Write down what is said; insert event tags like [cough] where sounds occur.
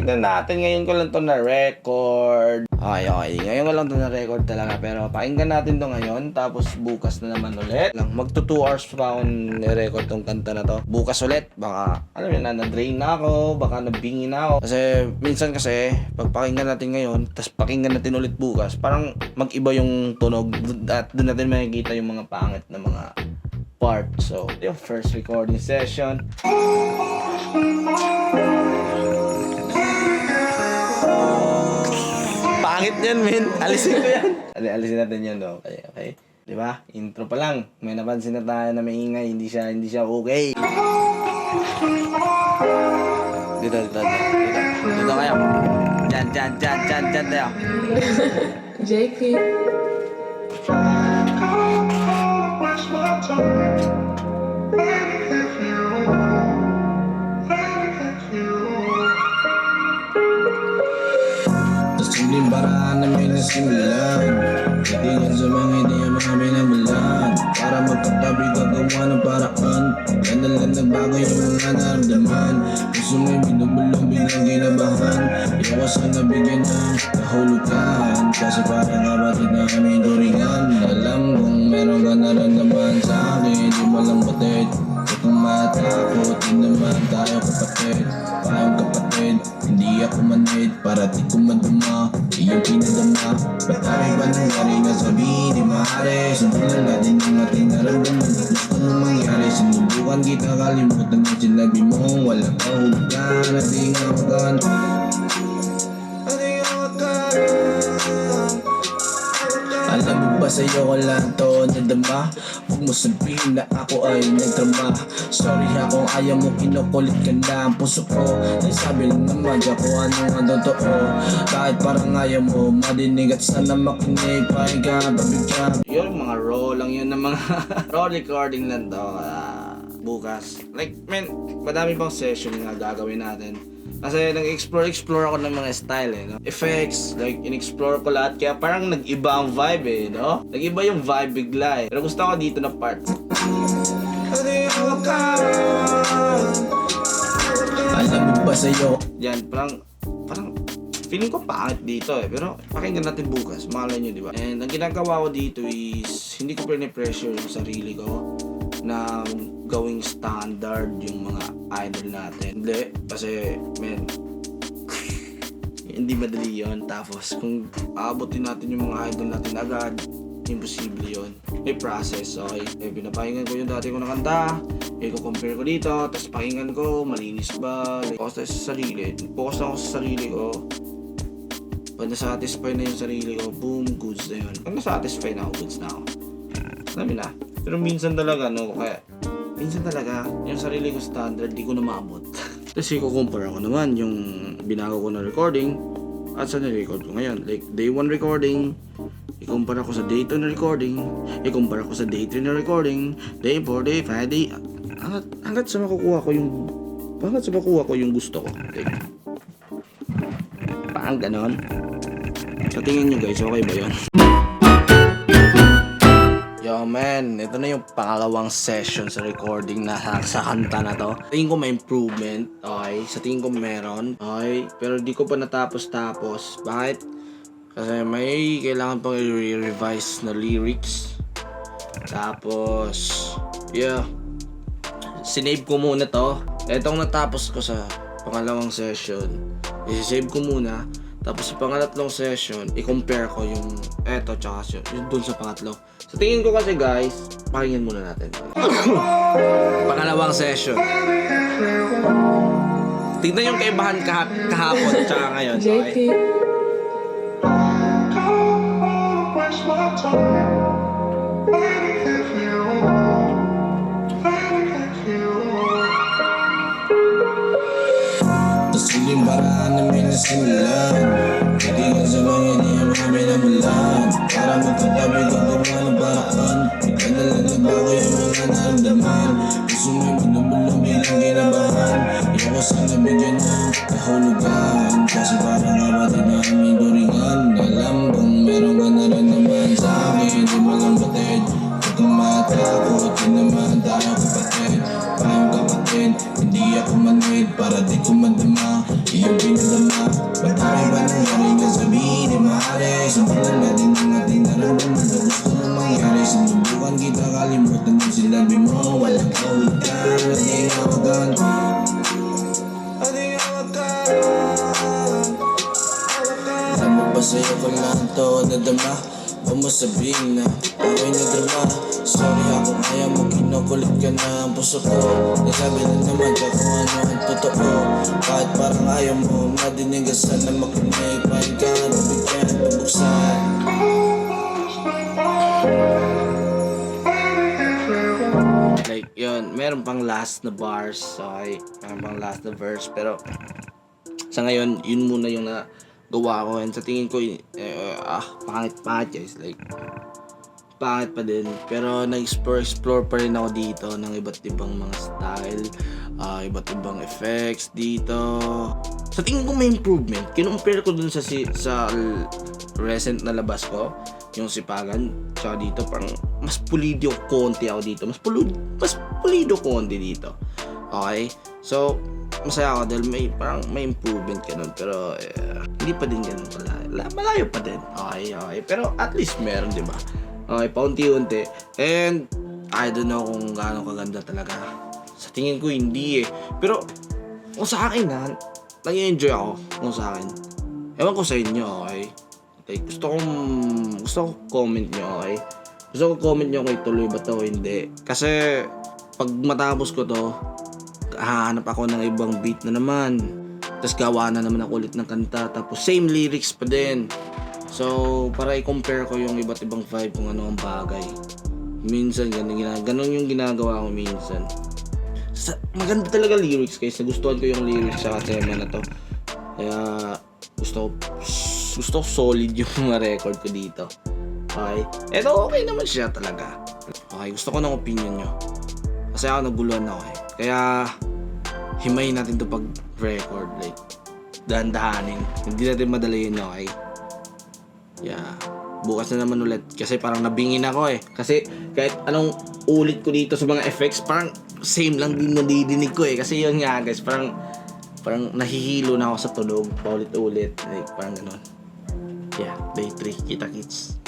tignan natin. Ngayon ko lang to na record. Okay, okay. Ngayon ko lang to na record talaga. Pero pakinggan natin to ngayon. Tapos bukas na naman ulit. Lang, magto 2 hours pa ako ni-record tong kanta na to. Bukas ulit. Baka, alam na, na-drain na ako. Baka nabingi na ako. Kasi, minsan kasi, pag pakinggan natin ngayon, tapos pakinggan natin ulit bukas, parang mag-iba yung tunog. At doon natin makikita yung mga pangit na mga part. So, yung first recording session. Pangit yan, men. Alisin ko yan. [laughs] Ali- alisin natin yan, no? Okay, okay. Di ba? Intro pa lang. May napansin na tayo na maingay. Hindi siya, hindi siya okay. Dito, dito, dito. Dito, dito kayo. Dyan, dyan, dyan, dyan, dyan tayo. [laughs] JP. Kasi parang kapatid na aming turingan. Alam kong meron ka naramdaman sa akin Di mo lang batid. Huwag matakot Di naman tayo kapatid. Tayong kapatid Hindi ako manid. Para di ko maduma Iyong pinadama Ba't tayo ba nangyari na sabihin Di maaari Sundan natin ang ating naramdaman Gusto mo mangyari? Sinubukan kita kalimutan ang sinabi mo. Walang kahulugan At di nga magan alam mo ba sa'yo ko lang to nadama Huwag mo sabihin na ako ay nagdrama Sorry ha kung ayaw mo kinukulit ka na ang puso ko Nagsabi lang naman dyan kung ano ang totoo Kahit parang ayaw mo madinig at sana makinig Pahinga, babigyan Yun, mga raw lang yun ng mga [laughs] raw recording lang to. ah, bukas. Like, man, madami pang session nga gagawin natin. Kasi nag-explore-explore ako ng mga style eh, no? Effects, like, in-explore ko lahat. Kaya parang nag-iba ang vibe eh, no? Nag-iba yung vibe bigla eh. Pero gusto ko dito na part. Alam mo ba sa'yo Yan, parang, parang, feeling ko pangit dito eh. Pero pakinggan natin bukas. Malay nyo, di ba? And ang ginagawa ko dito is, hindi ko pressure yung sarili ko na gawing standard yung mga idol natin. Hindi, kasi, men, [laughs] hindi madali yon Tapos, kung aabotin natin yung mga idol natin agad, imposible yon May process, okay? Eh, pinapakinggan ko yung dati ko na kanta, eh, compare ko dito, tapos pakinggan ko, malinis ba, like, focus tayo sa sarili, focus na ako sa sarili ko, pag nasatisfy na yung sarili ko, boom, goods na yun. Pag nasatisfy na ako, goods na ako. Sabi na. Pero minsan talaga, no, kaya, minsan talaga, yung sarili ko standard, di ko na maabot. [laughs] Tapos i-compare ko naman yung binago ko na recording at sa nirecord ko ngayon. Like, day 1 recording, ikumpara ko sa day 2 na recording, ikumpara ko sa day 3 na recording, day 4, day 5, day... Hanggat, hanggat sa makukuha ko yung... Hanggat sa makuha ko yung gusto ko. Like, parang ganon. Sa tingin nyo guys, okay ba yun? [laughs] Man, ito na yung pangalawang session sa recording na sa, sa kanta na to. Tingin ko may improvement, okay? Sa tingin ko meron, okay? Pero di ko pa natapos-tapos. Bakit? Kasi may kailangan pang i-revise na lyrics. Tapos, yeah. Sinave ko muna to. Etong natapos ko sa pangalawang session. I-save ko muna. Tapos sa pangatlong session, i-compare ko yung eto tsaka yung, yung dun sa pangatlo. Sa tingin ko kasi guys, pakinggan muna natin. [laughs] Pangalawang session. Tingnan yung kaibahan kaha- kahapon tsaka ngayon. JP. Okay? Sa simpleng paraan namin nasimulan Kaibigan sa mga ideya mga binabalan Para magkatabi gagawa ng paraan Bigla na lang nagbago yung mga naramdaman Gusto mo'y Hindi ako manid Para di ko madama Iyong pinadama Ba't tayo ba nangyari ka sabihin ni Mare Simulan natin ang ating nararamdaman na gusto mong mangyari. Sinubukan kita kalimutan yung sinabi mo Walang awagan Alam mo ba sa'yo ko lang to nadama mo sabihin na ako'y nadrama Sorry ako kaya mo kinukulit ka na. Ang puso ko Nasabi na naman ka kung ano ang totoo. Kahit parang ayaw mo madinig ka sana makinig. Pahin ka na bigyan pabuksan Like, yun, meron pang last na bars, okay? Meron pang last na verse, pero sa ngayon, yun muna yung nagawa ko. And sa tingin ko, eh, ah, pangit-pangit guys. Like, pangit pa din. Pero nag-explore explore pa rin ako dito ng iba't ibang mga style, ah, iba't ibang effects dito. Sa tingin ko may improvement. Kinumpare ko dun sa si, sa recent na labas ko, yung sipagan, tsaka dito parang mas pulido konti ako dito. Mas pulido, mas pulido konti dito. Okay? So, masaya ako dahil may parang may improvement ka nun. Pero, eh, hindi pa din ganun malayo. La- Malayo pa din. Okay, okay. Pero at least meron, di ba? Okay, paunti-unti. And, I don't know kung gaano kaganda talaga. Sa tingin ko, hindi eh. Pero, kung sa akin ha, nag-enjoy ako kung sa akin. Ewan ko sa inyo, okay? Like, gusto kong, gusto kong comment nyo, okay? Gusto ko comment nyo kung ituloy ba to o hindi. Kasi, pag matapos ko to, hahanap ako ng ibang beat na naman. Tapos gawa na naman ako ulit ng kanta. Tapos same lyrics pa din. So, para i-compare ko yung iba't ibang vibe kung ano ang bagay. Minsan, ganun, gina- ganun yung ginagawa ko minsan. Sa, maganda talaga lyrics guys. Nagustuhan ko yung lyrics sa tema na to. Kaya, gusto gusto solid yung mga record ko dito. Okay? Eto, okay naman siya talaga. Okay, gusto ko ng opinion nyo. Kasi ako naguluhan ako eh. Kaya, himayin natin to pag record. Like, dahan-dahanin. Hindi natin madali yun, okay? Yeah. Bukas na naman ulit. Kasi parang nabingin ako eh. Kasi kahit anong ulit ko dito sa mga effects, parang same lang din nadidinig ko eh. Kasi yun nga guys, parang parang nahihilo na ako sa tunog paulit-ulit. Like, parang ganun. Yeah, day 3. Kita kits.